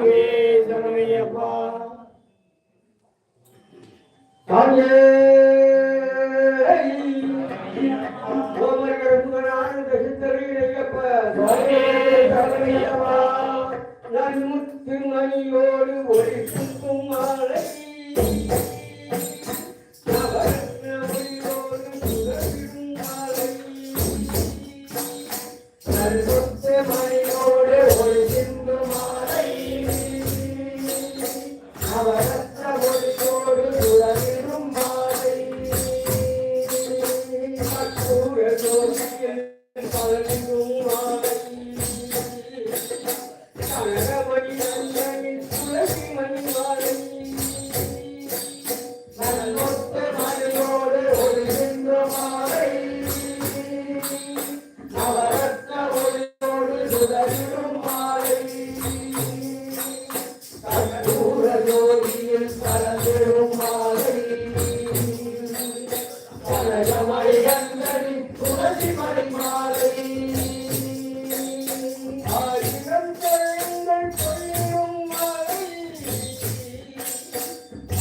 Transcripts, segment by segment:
சாமியே சரணையப்பா சாமியே நன்முத்து மணியோடு ஒழிக்கும்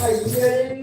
Like.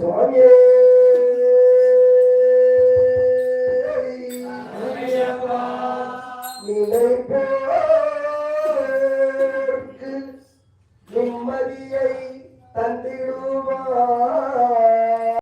சுவாமியே. நினைப்பேன்